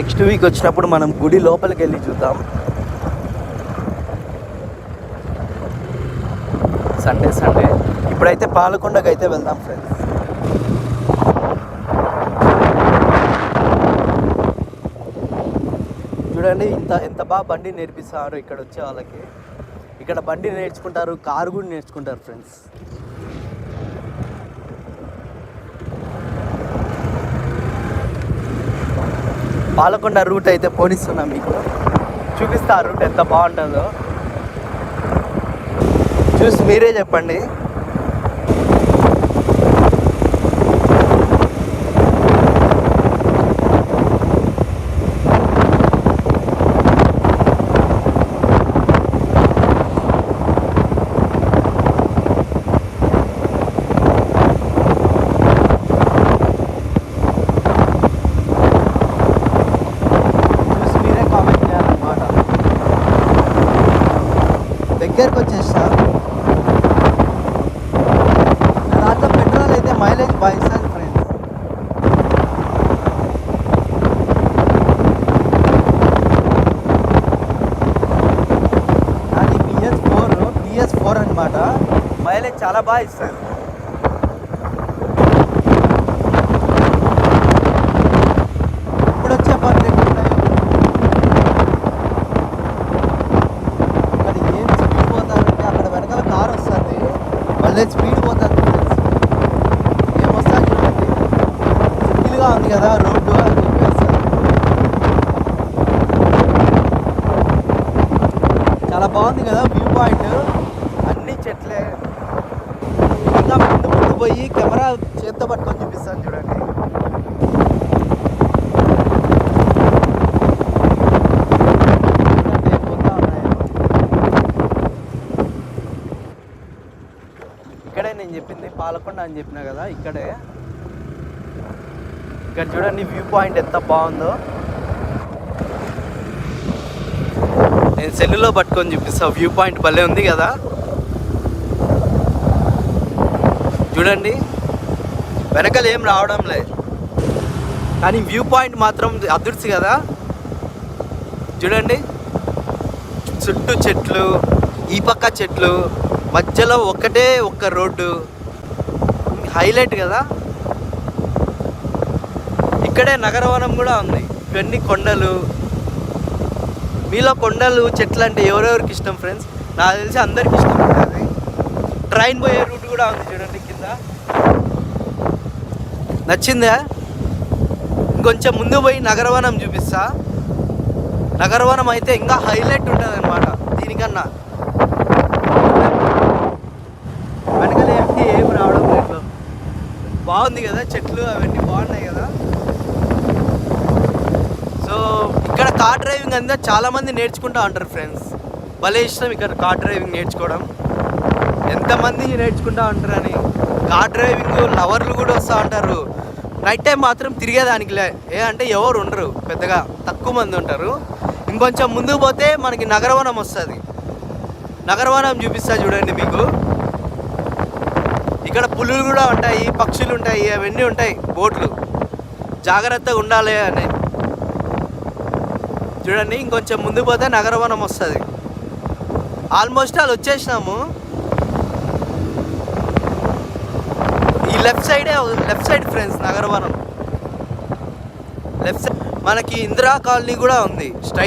Next week వచ్చినప్పుడు మనం గుడి లోపలికి వెళ్ళి చూద్దాం. Sunday Sunday. ఇప్పుడైతే పాలకొండకు అయితే వెళ్దాం ఫ్రెండ్స్ చూడండి ఇంత ఎంత బాగా బండి నేర్పిస్తారు ఇక్కడ వచ్చే వాళ్ళకి. ఇక్కడ బండి నేర్చుకుంటారు కారు కూడా నేర్చుకుంటారు ఫ్రెండ్స్ పాలకొండ రూట్ అయితే పోనిస్తున్నాం మీకు. చూపిస్తా ఆ రూట్ ఎంత బాగుంటుందో. చూసి మీరే చెప్పండి చూసి మీరే కామెంట్ చేయాలన్నమాట దగ్గరకు వచ్చేసా నా దాంట్లో పెట్రోల్ అయితే మైలేజ్ బాగా ఇస్తుంది ఫ్రెండ్స్. అది బిఎస్ ఫోర్ బిఎస్ ఫోర్ అనమాట మైలేజ్ చాలా బాగా ఇస్తుంది ఇప్పుడు వచ్చే పర్లేదు అక్కడ ఏం స్పీడ్ పోతారంటే అక్కడ వెనకాల కార్ వస్తుంది మళ్ళీ స్పీడ్ పోతుంది ఏం వస్తుంది చూడండి సింగిల్గా ఉంది కదా రోడ్డు అని చెప్పేసి. చాలా బాగుంది కదా వ్యూ పాయింట్. అన్ని చెట్లే. ఇంకా ముందు ముందు పోయి కెమెరా చేత్తో పట్టుకొని చూపిస్తాను చూడండి. ఇక్కడే నేను చెప్పింది పాలకొండ అని చెప్పిన కదా ఇక్కడే. ఇక్కడ చూడండి వ్యూ పాయింట్ ఎంత బాగుందో. నేను సెల్లులో పట్టుకొని చూపిస్తా వ్యూ పాయింట్ భలే ఉంది కదా. చూడండి వెనకాల ఏం రావడం లేదు. కానీ వ్యూ పాయింట్ మాత్రం అదృష్టి కదా. చూడండి చుట్టూ చెట్లు ఈ పక్క చెట్లు మధ్యలో ఒక్కటే ఒక్క రోడ్డు హైలైట్ కదా. ఇక్కడే నగరవనం కూడా ఉంది. ఇవన్నీ కొండలు. మీలో కొండలు చెట్లు అంటే ఎవరెవరికి ఇష్టం ఫ్రెండ్స్ నాకు తెలిసి అందరికి ఇష్టం ఉంటుంది ట్రైన్ పోయే రూట్ కూడా ఉంది చూడండి కింద. నచ్చిందా? ఇంకొంచెం ముందు పోయి నగరవనం చూపిస్తా. నగరవనం అయితే ఇంకా హైలైట్ ఉంటుంది అనమాట దీనికన్నా. వెనకాల ఏం రావడం లేదు. బాగుంది కదా చెట్లు అవన్నీ బాగున్నాయి కదా? సో ఇక్కడ కార్ డ్రైవింగ్ అంతా చాలామంది నేర్చుకుంటూ నేర్చుకుంటా ఉంటారు ఫ్రెండ్స్ భలే ఇష్టం ఇక్కడ కార్ డ్రైవింగ్ నేర్చుకోవడం. ఎంతమంది నేర్చుకుంటా ఉంటారని కార్ డ్రైవింగ్ లవర్లు కూడా వస్తూ ఉంటారు. నైట్ టైం మాత్రం తిరిగేదానికిలే ఏ అంటే ఎవరు ఉండరు పెద్దగా. తక్కువ మంది ఉంటారు. ఇంకొంచెం ముందుకు పోతే మనకి నగరవనం వస్తుంది. నగరవనం చూపిస్తా చూడండి మీకు. ఇక్కడ పులులు కూడా ఉంటాయి పక్షులు ఉంటాయి అవన్నీ ఉంటాయి బోట్లు. జాగ్రత్తగా ఉండాలి అని. చూడండి ఇంకొంచెం ముందు పోతే నగరవనం వస్తుంది. ఆల్మోస్ట్ వాళ్ళు వచ్చేసినాము. ఈ లెఫ్ట్ సైడే left side friends Nagaravanam. Left side మనకి ఇందిరా కాలనీ కూడా ఉంది. స్ట్రైట్